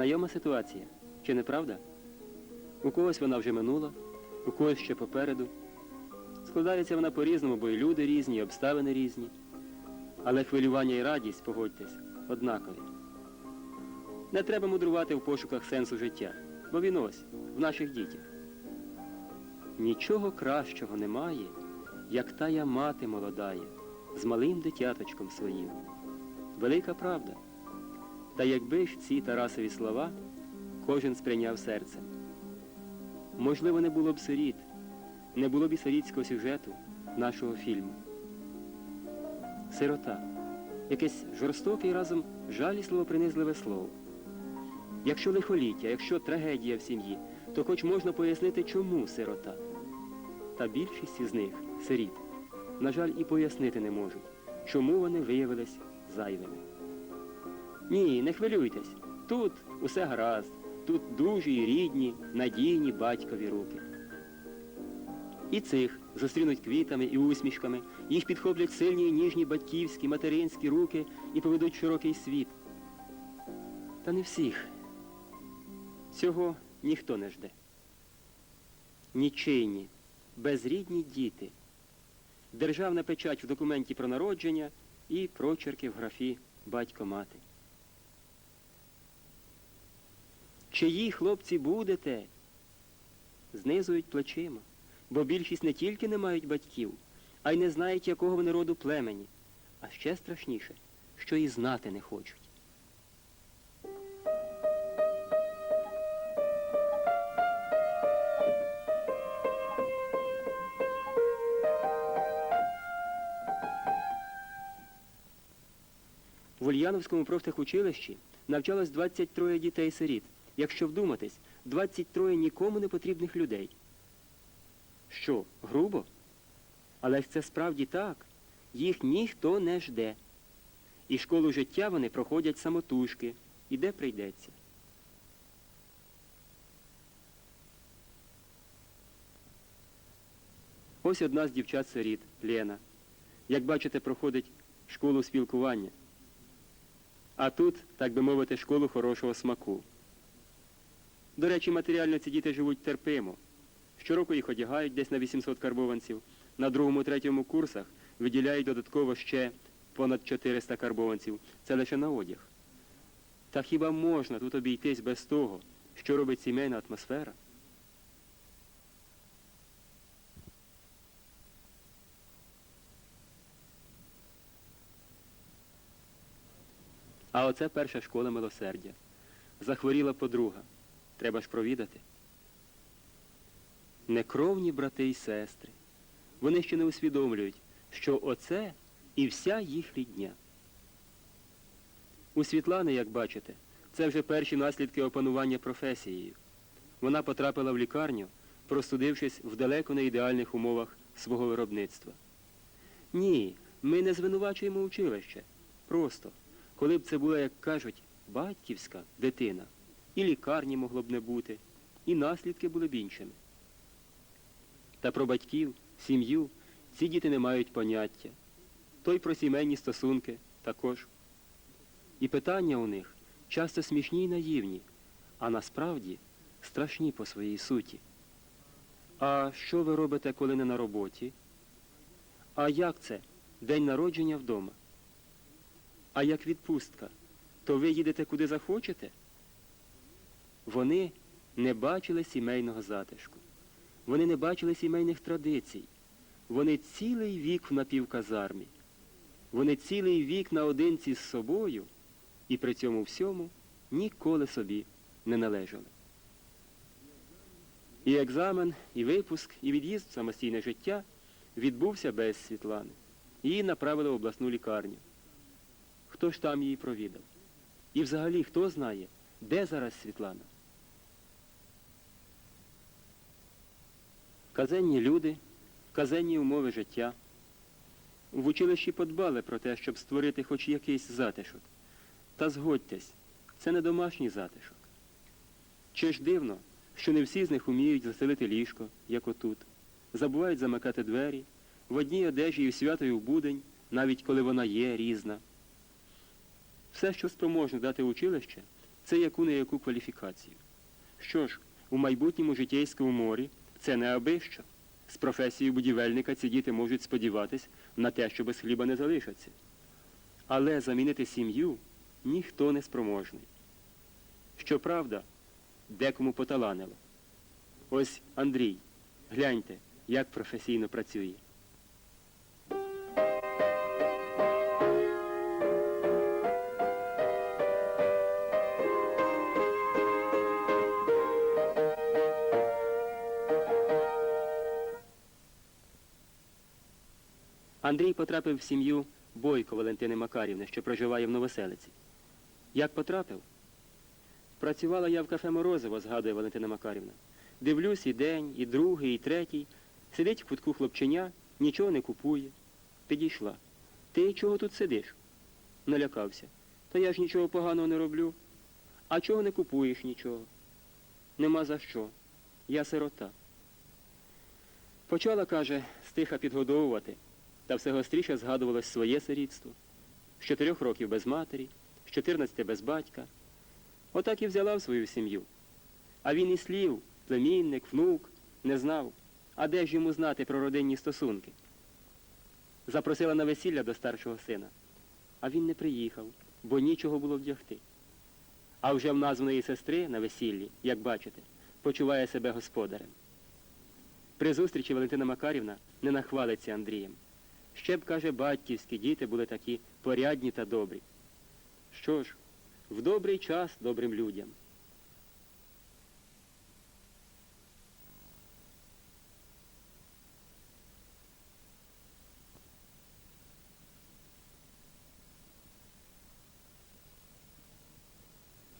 Знайома ситуація, чи не правда? У когось вона вже минула, у когось ще попереду. Складається вона по-різному, бо і люди різні, і обставини різні. Але хвилювання і радість, погодьтесь, однакові. Не треба мудрувати в пошуках сенсу життя, бо він ось, в наших дітях. Нічого кращого немає, як тая мати молодає, з малим дитяточком своїм. Велика правда. Та якби ж ці Тарасові слова кожен сприйняв серцем. Можливо, не було б сиріт, не було б і сирітського сюжету нашого фільму. Сирота. Якесь жорстоке і разом жалісливо принизливе слово. Якщо лихоліття, якщо трагедія в сім'ї, то хоч можна пояснити, чому сирота. Та більшість із них, сиріт, на жаль, і пояснити не можуть, чому вони виявились зайвими. Ні, не хвилюйтесь. Тут усе гаразд, тут дужі і рідні, надійні батькові руки. І цих зустрінуть квітами і усмішками, їх підхоплять сильні і ніжні батьківські, материнські руки і поведуть широкий світ. Та не всіх. Цього ніхто не жде. Нічийні, безрідні діти. Державна печать в документі про народження і прочерки в графі батько-мати. Чиї хлопці будете? Знизують плечима, бо більшість не тільки не мають батьків, а й не знають, якого вони роду племені, а ще страшніше, що і знати не хочуть. В Ульяновському профтехучилищі навчалось 23 дітей-сиріт. Якщо вдуматись, 23 нікому не потрібних людей. Що, грубо? Але ж це справді так. Їх ніхто не жде. І школу життя вони проходять самотужки. І де прийдеться. Ось одна з дівчат-сиріт, Лена. Як бачите, проходить школу спілкування. А тут, так би мовити, школу хорошого смаку. До речі, матеріально ці діти живуть терпимо. Щороку їх одягають десь на 800 карбованців, на другому-третьому курсах виділяють додатково ще понад 400 карбованців. Це лише на одяг. Та хіба можна тут обійтись без того, що робить сімейна атмосфера? А оце перша школа милосердя. Захворіла подруга. Треба ж провідати. Некровні брати і сестри. Вони ще не усвідомлюють, що оце і вся їх рідня. У Світлани, як бачите, це вже перші наслідки опанування професією. Вона потрапила в лікарню, простудившись в далеко не ідеальних умовах свого виробництва. Ні, ми не звинувачуємо училище. Просто, коли б це була, як кажуть, батьківська дитина, і лікарні могло б не бути, і наслідки були б іншими. Та про батьків, сім'ю ці діти не мають поняття. То й про сімейні стосунки також. І питання у них часто смішні й наївні, а насправді страшні по своїй суті. А що ви робите, коли не на роботі? А як це? День народження вдома? А як відпустка? То ви їдете куди захочете? Вони не бачили сімейного затишку. Вони не бачили сімейних традицій. Вони цілий вік в напівказармі. Вони цілий вік наодинці з собою і при цьому всьому ніколи собі не належали. І екзамен, і випуск, і від'їзд в самостійне життя відбувся без Світлани. Її направили в обласну лікарню. Хто ж там її провідав? І взагалі хто знає, де зараз Світлана? Казенні люди, казенні умови життя. В училищі подбали про те, щоб створити хоч якийсь затишок. Та згодьтесь, це не домашній затишок. Чи ж дивно, що не всі з них уміють заселити ліжко, як отут, забувають замикати двері, в одній одежі і в свято в будень, навіть коли вона є різна. Все, що спроможне дати училище, це яку не яку кваліфікацію. Що ж, у майбутньому житейському морі це не аби що. З професією будівельника ці діти можуть сподіватись на те, що без хліба не залишаться. Але замінити сім'ю ніхто не спроможний. Щоправда, декому поталанило. Ось Андрій, гляньте, як професійно працює. Андрій потрапив в сім'ю Бойко Валентини Макарівни, що проживає в Новоселиці. Як потрапив? Працювала я в кафе Морозиво, згадує Валентина Макарівна. Дивлюсь і день, і другий, і третій. Сидить в кутку хлопченя, нічого не купує. Підійшла. Ти чого тут сидиш? Налякався. Та я ж нічого поганого не роблю. А чого не купуєш нічого? Нема за що. Я сирота. Почала, каже, стиха підгодовувати, та все гостріше згадувалось своє сирітство. З чотирьох років без матері, з чотирнадцяти без батька. Отак і взяла в свою сім'ю. А він і слів, племінник, внук, не знав. А де ж йому знати про родинні стосунки? Запросила на весілля до старшого сина. А він не приїхав, бо нічого було вдягти. А вже в названої сестри на весіллі, як бачите, почуває себе господарем. При зустрічі Валентина Макарівна не нахвалиться Андрієм. Ще б, каже, батьківські діти були такі порядні та добрі. Що ж, в добрий час добрим людям.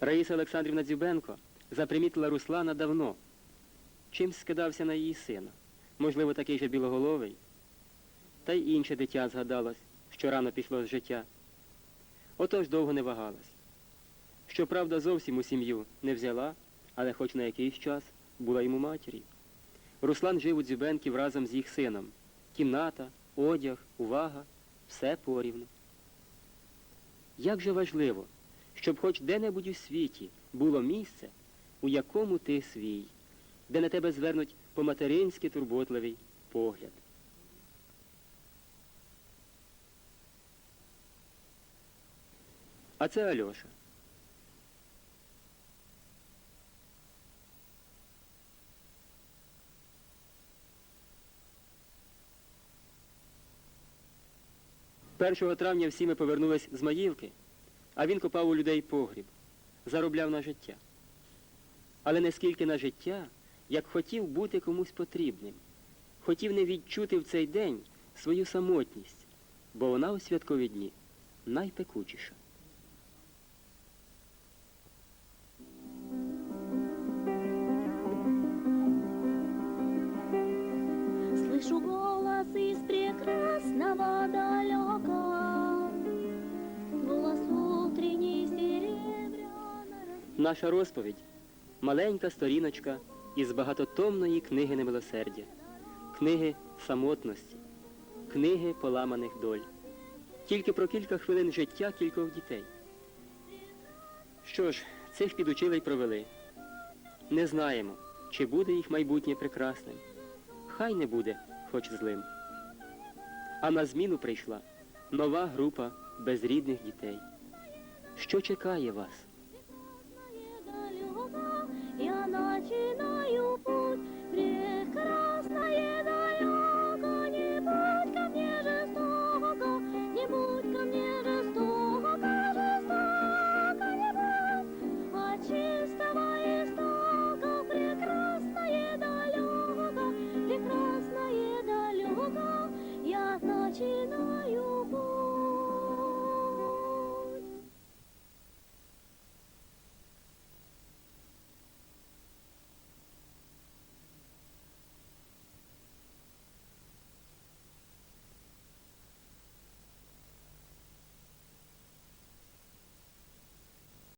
Раїса Олександрівна Дзюбенко запримітила Руслана давно. Чимсь скидався на її сина. Можливо, такий же білоголовий. Та й інше дитя згадалось, що рано пішло з життя. Отож довго не вагалась. Щоправда, зовсім у сім'ю не взяла, але хоч на якийсь час була йому матір'ю. Руслан жив у Дзюбенків разом з їх сином. Кімната, одяг, увага все порівну. Як же важливо, щоб хоч де-небудь у світі було місце, у якому ти свій, де на тебе звернуть по-материнськи турботливий погляд. А це Альоша. Першого травня всі ми повернулись з Маївки, а він копав у людей погріб, заробляв на життя. Але не скільки на життя, як хотів бути комусь потрібним. Хотів не відчути в цей день свою самотність, бо вона у святкові дні найпекучіша. Слышу голос из прекрасного далека, Голос утренний серебряно Наша розповідь маленька сторіночка із багатотомної книги немилосердя, книги самотності, книги поламаних доль. Тільки про кілька хвилин життя кількох дітей. Що ж, цих підучили й провели. Не знаємо, чи буде їх майбутнє прекрасним. Хай не буде, хоч злим. А на зміну прийшла нова група безрідних дітей. Що чекає вас?